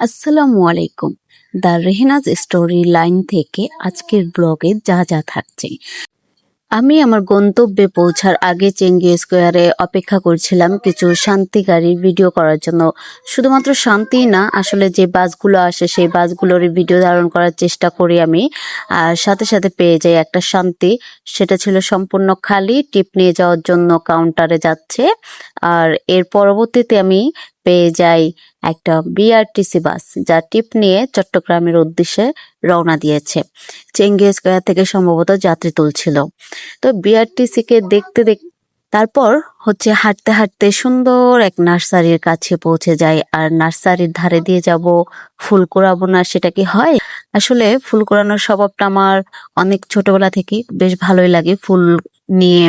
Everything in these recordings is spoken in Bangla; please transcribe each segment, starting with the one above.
আসসালামু আলাইকুম। দ্য রেহনাজ স্টোরি লাইন থেকে আজকের ব্লগে যা যা থাকছে। আমি আমার গন্তব্যে পৌঁছার আগে চেঙ্গি স্কোয়ারে অপেক্ষা করছিলাম কিছু শান্তি গাড়ির ভিডিও করার জন্য। শুধুমাত্র শান্তি না, আসলে যে বাসগুলো আসে সেই বাসগুলোর ভিডিও ধারণ করার চেষ্টা করি আমি। আর সাথে সাথে পেয়ে যাই একটা শান্তি, সেটা ছিল সম্পূর্ণ খালি, টিপ নিয়ে যাওয়ার জন্য কাউন্টারে যাচ্ছে। আর এর পরবর্তীতে আমি পেয়ে যাই একটা বিআরটিসি বাস যা টিপ নিয়ে চট্টগ্রামের উদ্দেশ্যে রওনা দিয়েছে। চেঙ্গি স্কোয়ার থেকে সম্ভবত যাত্রী তুলছিল। তো বিআরটিসি কে দেখতে দেখ তারপর হচ্ছে হাঁটতে হাঁটতে সুন্দর এক নার্সারির কাছে পৌঁছে যাই। আর নার্সারির ধারে দিয়ে যাব, ফুল কোরাবো না সেটা কি হয়? আসলে ফুল কোরানোর স্বভাবটা আমার অনেক ছোটবেলা থেকে বেশ ভালোই লাগে ফুল নিয়ে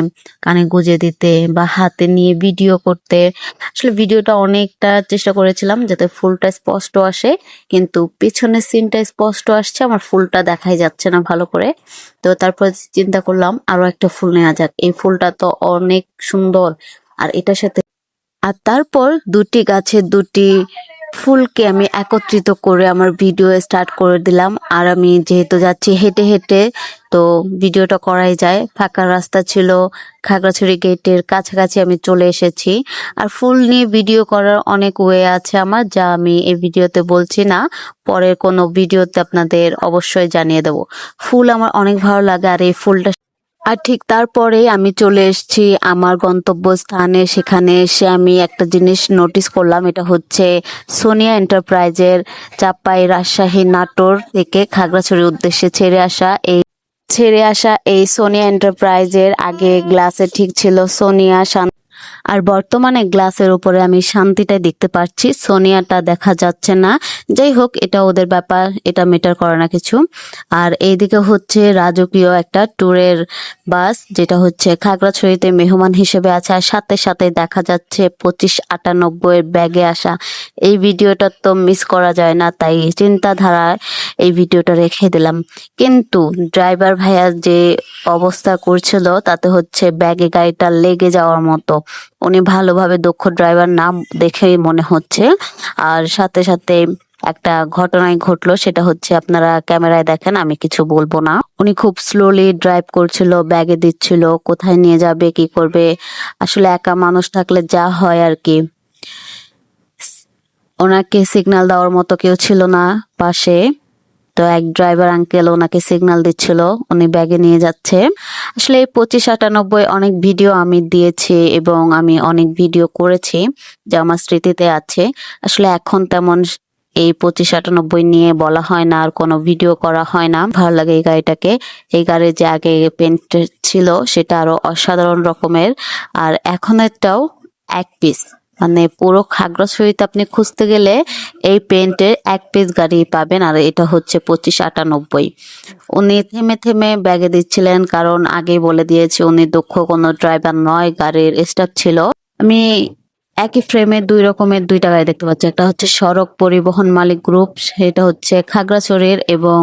কানে গুজে দিতে বা হাতে নিয়ে ভিডিও করতে। আসলে ভিডিওটা অনেকটা চেষ্টা করেছিলাম যাতে ফুলটা স্পষ্ট আসে, কিন্তু পিছনের সিনটা স্পষ্ট আসছে, আমার ফুলটা দেখাই যাচ্ছে না ভালো করে। তো তারপর চিন্তা করলাম আরও একটা ফুল নেওয়া যাক। এই ফুলটা তো অনেক সুন্দর। আর এটার সাথে আর তারপর দুটি গাছের দুটি ফুলকে আমি একত্রিত করে আমার ভিডিও স্টার্ট করে দিলাম। আর আমি যেহেতু যাচ্ছি হেঁটে হেঁটে, তো ভিডিওটা করাই যায়। ফাঁকা রাস্তা ছিল, খাগড়াছড়ি গেটের কাছাকাছি আমি চলে এসেছি। আর ফুল নিয়ে ভিডিও করার অনেক ওয়ে আছে আমার, যা আমি এই ভিডিওতে বলছি না। পরের কোনো ভিডিওতে আপনাদের অবশ্যই জানিয়ে দেব। ফুল আমার অনেক ভালো লাগে আর এই ফুলটা আর ঠিক তারপরে আমি চলে এসেছি আমার গন্তব্যস্থানে। সেখানে এসে আমি একটা জিনিস নোটিস করলাম, এটা হচ্ছে সোনিয়া এন্টারপ্রাইজের চাপাই রাজশাহী নাটোর থেকে খাগড়াছড়ির উদ্দেশ্যে ছেড়ে আসা এই ছেড়ে আসা এই সোনিয়া এন্টারপ্রাইজের আগে গ্লাসে ঠিক ছিল সোনিয়া আর বর্তমানে গ্লাসের উপরে আমি শান্তিটাই দেখতে পাচ্ছি। সোনিয়াটা দেখা যাচ্ছে না। যাই হোক, এটা ওদের ব্যাপার, এটা মেটার করে না কিছু। আর এইদিকে হচ্ছে রাজকীয় একটা ট্যুরের বাস, যেটা হচ্ছে খাগড়াছড়িতে মেহমান হিসেবে আছে। আর সাথে সাথে দেখা যাচ্ছে পঁচিশ আটানব্বই ব্যাগে আসা। এই ভিডিওটা তো মিস করা যায় না, তাই চিন্তাধারায় এই ভিডিওটা রেখে দিলাম। কিন্তু ড্রাইভার ভাইয়া যে অবস্থা করছিল, তাতে হচ্ছে ব্যাগে গাড়িটা লেগে যাওয়ার মতো। উনি ভালোভাবে দক্ষ ড্রাইভার নাম দেখেই মনে হচ্ছে। আর সাথে সাথে একটা ঘটনাই ঘটলো, সেটা হচ্ছে আপনারা ক্যামেরায় দেখেন, আমি কিছু বলব না। উনি খুব স্লোলি ড্রাইভ করছিল ব্যাগে দিচ্ছিল, কোথায় নিয়ে যাবে, কি করবে, আসলে একা মানুষ থাকলে যা হয় আর কি। ওনাকে সিগন্যাল দেওয়ার মতো কেউ ছিল না পাশে। তো এক ড্রাইভার আঙ্কেল ওনাকে সিগন্যাল দিচ্ছিল, উনি ব্যাগে নিয়ে যাচ্ছে। আসলে পঁচিশ আটানব্বই অনেক ভিডিও আমি দিয়েছি এবং আমি অনেক ভিডিও করেছি যা আমার স্মৃতিতে আছে। আসলে এখন তেমন এই পঁচিশ আটানব্বই নিয়ে বলা হয় না, আর কোনো ভিডিও করা হয় না। ভালো লাগে এই গাড়িটাকে। এই গাড়ির যে আগে পেন্ট ছিল, সেটা আরও অসাধারণ রকমের। আর এখন একটাও এক পিস মানে পুরো খাগড়াছড়িতে আপনি খুঁজতে গেলে এই পেন্টের এক পিস গাড়ি পাবেন, আর এটা হচ্ছে পঁচিশ আটানব্বই। উনি থেমে থেমে ব্যাগে দিচ্ছিলেন, কারণ আগে বলে দিয়েছে উনি দক্ষ কোনো ড্রাইভার নয়, গাড়ির স্টাফ ছিল। আমি একই ফ্রেমে দুই রকমের দুইটা গাড়ি দেখতে পাচ্ছি, একটা হচ্ছে সড়ক পরিবহন মালিক গ্রুপ সেটা হচ্ছে খাগড়াছড়ির এবং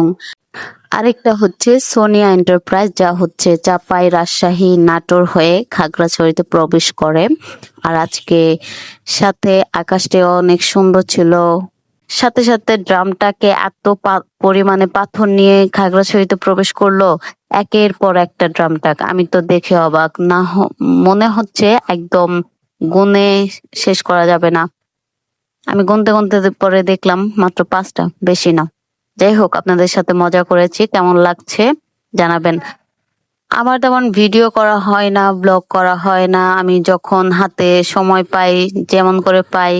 আরেকটা হচ্ছে সোনিয়া এন্টারপ্রাইজ, যা হচ্ছে চাপাই রাজশাহী নাটোর হয়ে খাগড়াছড়িতে প্রবেশ করে। আর আজকে সাথে আকাশটা অনেক সুন্দর ছিল। সাথে সাথে ড্রামটাকে এত পরিমাণে পাথর নিয়ে খাগড়াছড়িতে প্রবেশ করল, একের পর একটা ড্রামটা আমি তো দেখে অবাক। না মনে হচ্ছে একদম গুনে শেষ করা যাবে না। আমি গুনতে গুনতে পরে দেখলাম মাত্র পাঁচটা, বেশি না। যাই হোক, আপনাদের সাথে মজা করেছি, কেমন লাগছে জানাবেন। আমার তেমন ভিডিও করা হয় না, ব্লগ করা হয় না। আমি যখন হাতে সময় পাই, যেমন করে পাই,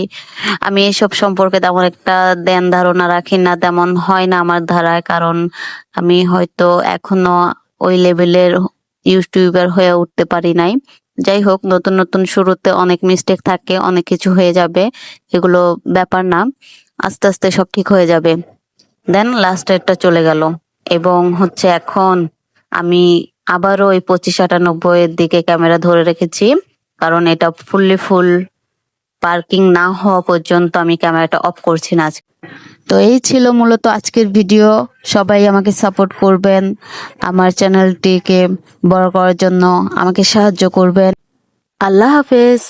আমি এসব সম্পর্কে তেমন একটা দেন ধারণা রাখি না, তেমন হয় না আমার ধারায়। কারণ আমি হয়তো এখনও ওই লেভেলের ইউটিউবার হয়ে উঠতে পারি নাই। যাই হোক, নতুন নতুন শুরুতে অনেক মিস্টেক থাকে, অনেক কিছু হয়ে যাবে। এগুলো ব্যাপার না, আস্তে আস্তে সব ঠিক হয়ে যাবে। দেন লাস্ট লাস্টেরটা চলে গেল। এবং হচ্ছে এখন আমি আবারও ওই পঁচিশ আটানব্বই এর দিকে ক্যামেরা ধরে রেখেছি। কারণ এটা ফুললি ফুল পার্কিং না হওয়া পর্যন্ত আমি ক্যামেরাটা অফ করছি না তো এই ছিল মূলত আজকের ভিডিও সবাই আমাকে সাপোর্ট করবেন। আমার চ্যানেলটিকে বড় করার জন্য আমাকে সাহায্য করবেন। আল্লাহ হাফেজ।